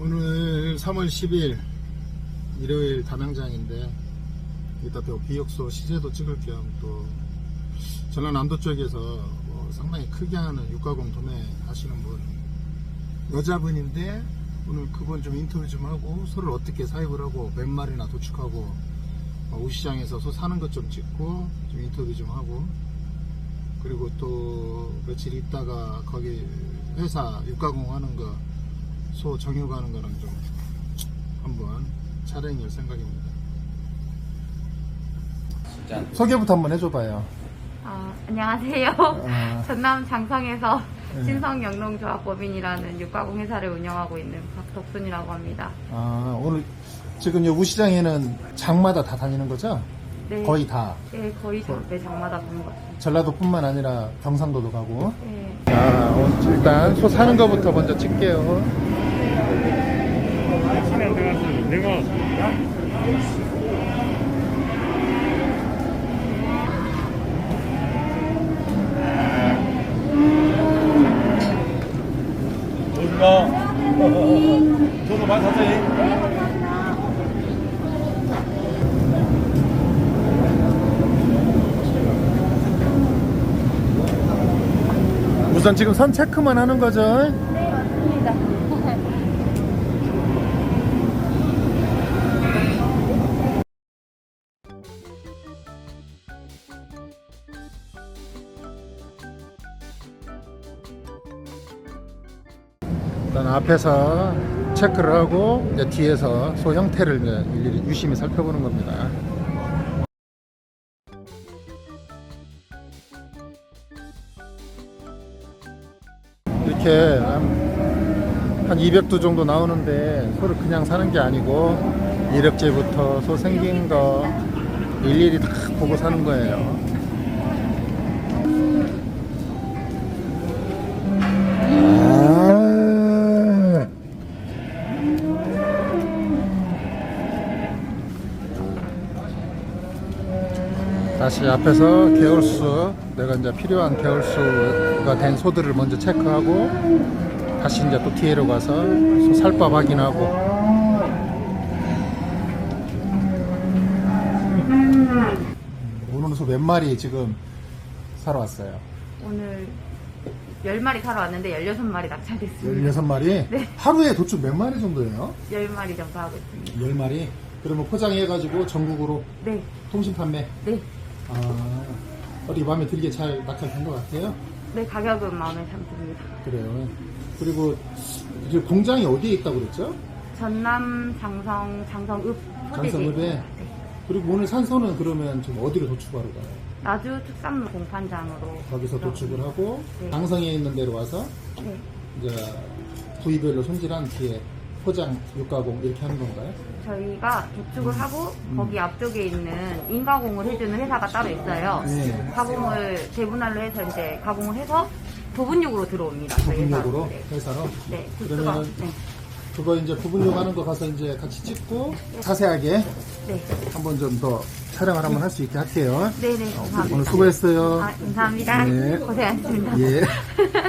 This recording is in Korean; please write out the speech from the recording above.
오늘 3월 10일 일요일 담양장인데 이따 또 비역소 시세도 찍을 겸 또 전라남도 쪽에서 뭐 상당히 크게 하는 육가공 도매 하시는 분 여자분인데 오늘 그분 좀 인터뷰 좀 하고 소를 어떻게 사육을 하고 몇 마리나 도축하고 어, 우시장에서 소 사는 것 좀 찍고 좀 인터뷰 좀 하고 그리고 또 며칠 있다가 거기 회사 육가공 하는 거 소 정육 하는 거랑 좀 한번 촬영할 생각입니다. 소개부터 한번 해줘봐요. 아, 안녕하세요. 아. 전남 장성에서 네. 신성영농조합법인이라는 육가공 회사를 운영하고 있는 박덕순이라고 합니다. 아, 오늘 지금 이 우시장에는 장마다 다 다니는 거죠? 네, 거의 다. 네, 거의 다, 네, 장마다 보는 것 같아요. 전라도뿐만 아니라 경상도도 가고. 네. 자, 오늘 일단 소 사는 거부터 먼저 찍게요. 우선 지금 선 체크만 하는 거죠? 일단 앞에서 체크를 하고 뒤에서 소 형태를 일일이 유심히 살펴보는 겁니다. 이렇게 한, 한 200두 정도 나오는데 소를 그냥 사는 게 아니고 이력제부터 소 생긴 거 일일이 다 보고 사는 거예요. 다시 앞에서 개월수 내가 이제 필요한 개월수가 된 소들을 먼저 체크하고 다시 이제 또 뒤로 가서 소 살밥 확인하고 오늘 소 몇 마리 지금 사러 왔어요? 오늘 10마리 사러 왔는데 16마리 낙찰됐습니다. 16마리? 네. 하루에 도축 몇 마리 정도예요? 10마리 정도 하고 있습니다. 10마리? 그러면 포장해가지고 전국으로 네, 통신 판매? 네. 아, 어디 마음에 들게 잘 낙찰된 것 같아요? 네, 가격은 마음에 참 듭니다. 그래요. 그리고 이제 공장이 어디에 있다고 그랬죠? 전남 장성, 장성읍. 장성읍에? 네. 그리고 오늘 산소는 그러면 지금 어디로 도축하러 가요? 나주 특산물 공판장으로 거기서 도축을 하고 네. 장성에 있는 데로 와서 네. 이제 부위별로 손질한 뒤에 포장, 육가공 이렇게 하는 건가요? 저희가 도축을 하고 거기 앞쪽에 있는 인가공을 해주는 회사가 따로 있어요. 네. 가공을 재분할로 해서 이제 가공을 해서 부분육으로 들어옵니다. 저희 부분력으로 회사로. 네. 회사로? 네, 부스가 그러면 네. 그거 이제 부분력 하는 거 가서 이제 같이 찍고 자세하게 네. 한번 좀 더 촬영을 한번 할 수 있게 할게요. 네네. 감사합니다. 오늘 수고했어요. 아, 감사합니다. 네. 고생하셨습니다. 예.